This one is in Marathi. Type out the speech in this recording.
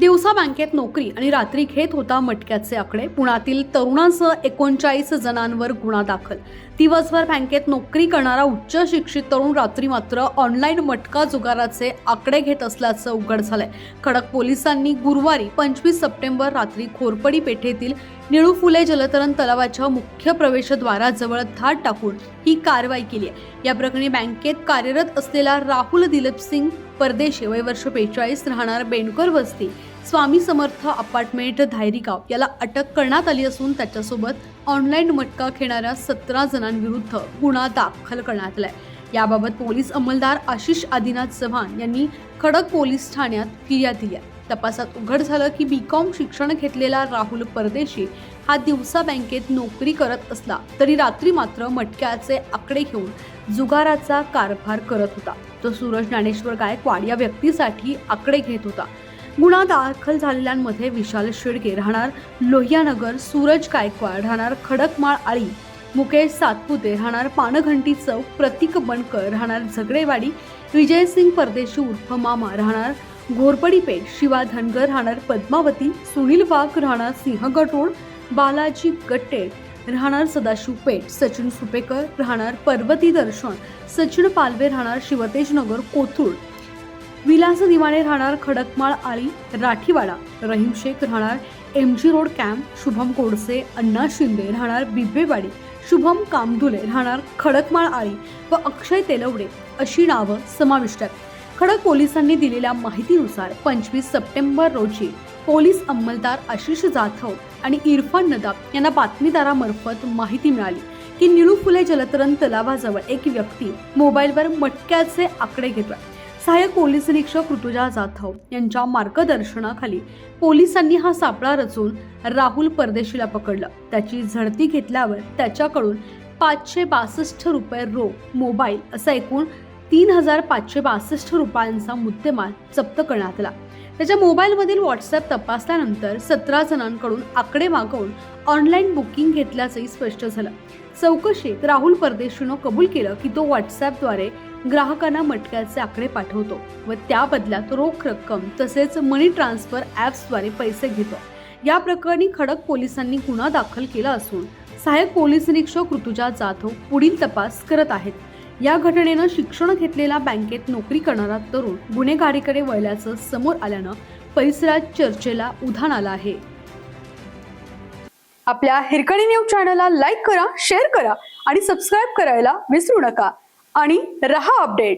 दिवसा बँकेत नोकरी आणि रात्री घेत होता मटक्याचे आकडे. पुण्यातील तरुणासह एकोणचाळीस जणांवर गुन्हा दाखल. दिवसभर बँकेत नोकरी करणारा उच्च शिक्षित तरुण रात्री मात्र ऑनलाईन मटका जुगाराचे आकडे घेत असल्याचं उघड झालंय. खडक पोलिसांनी गुरुवारी पंचवीस सप्टेंबर रात्री खोरपडी पेठेतील निळू फुले जलतरण तलावाच्या मुख्य प्रवेशद्वाराजवळ धाड टाकून ही कारवाई केली आहे. या प्रकरणी बँकेत कार्यरत असलेला राहुल दिलीप सिंग परदेशी वय वर्ष बेचाळीस राहणार बेणकर वस्ती स्वामी समर्थ अपार्टमेंट धायरीगाव याला अटक करण्यात आली असून त्याच्यासोबत ऑनलाईन मटका खेळणाऱ्या सतरा जणांविरुद्ध गुन्हा दाखल करण्यात आलाय. याबाबत पोलीस अंमलदार आशिष आदिनाथ चव्हाण यांनी खडक पोलीस ठाण्यात फिर्याद दिली आहे. तपासात उघड झालं की बीकॉम शिक्षण घेतलेला राहुल परदेशी हा दिवसा बँकेत नोकरी करत असला तरी रात्री मात्र मटक्याचे आकडे घेऊन जुगाराचा कारभार करत होता. तो सूरज ज्ञानेश्वर गायकवाड या व्यक्तीसाठी आकडे घेत होता. गुन्हा दाखल झालेल्यांमध्ये विशाल शेडगे राहणार लोहियानगर सूरज गायकवाड राहणार खडकमाळ आळी मुकेश सातपुते राहणार पानघंटी चौक प्रतीक बनकर राहणार झगडेवाडी विजयसिंग परदेशी उर्फ मामा राहणार घोरपडी पेठ शिवा धनगर राहणार पद्मावती सुनील वाघ राहणार सिंहगड रोड बालाजी गट्टे राहणार सदाशिव पेठ सचिन सुपेकर राहणार पर्वती दर्शन सचिन पालवे राहणार शिवतेज नगर कोथरूड. विलास दिवाणे राहणार खडकमाळ आळी राठीवाडा. रहीम शेख राहणार M G road camp Shubham Kodse Anna Shinde राहणार बिबेवाडी शुभम कामधुले राहणार खडकमाळ आळी व अक्षय तेलवडे अशी नावं समाविष्ट आहेत. खडक पोलिसांनी दिलेल्या माहितीनुसार पंचवीस सप्टेंबर रोजी पोलीस अंमलदार आशिष जाधव आणि इरफान नदाब यांना बातमीदारामार्फत माहिती मिळाली की निळू फुले जलतरण तलावाजवळ एक व्यक्ती मोबाईलवर मटक्याचे आकडे घेतोय. सहाय्यक पोलीस निरीक्षक ऋतुजा जाधव यांच्या मार्गदर्शनाखाली पोलिसांनी हा सापळा रचून राहुल परदेशीला पकडलं. त्याची झडती घेतल्यावर त्याच्याकडून पाचशे बासष्ट रुपये रो मोबाईल असा एकूण तीन हजार पाचशे बासष्ट रुपयांचा मुद्देमाल जप्त करण्यात आला. त्याच्या मोबाईलमधील व्हॉट्सअप तपासल्यानंतर सतरा जणांकडून आकडे मागवून ऑनलाईन बुकिंग घेतल्याचंही स्पष्ट झालं. चौकशीत राहुल परदेशीनं कबूल केलं की तो व्हॉट्सअपद्वारे ग्राहकांना मटक्याचे आकडे पाठवतो व त्या बदल्यात रोख रक्कम तसेच मनी ट्रान्सफर ॲप्सद्वारे पैसे घेतो. या प्रकरणी खडक पोलिसांनी गुन्हा दाखल केला असून सहाय्यक पोलीस निरीक्षक ऋतुजा जाधव पुढील तपास करत आहेत. या घटनेनं शिक्षण घेतलेला बँकेत नोकरी करणारा तरुण गुन्हेगारीकडे वळल्याचं समोर आल्यानं परिसरात चर्चेला उधाण आलं आहे. आपल्या हिरकणी न्यूज चॅनलला लाईक करा शेअर करा आणि सबस्क्राईब करायला विसरू नका. आणि रहा अपडेट.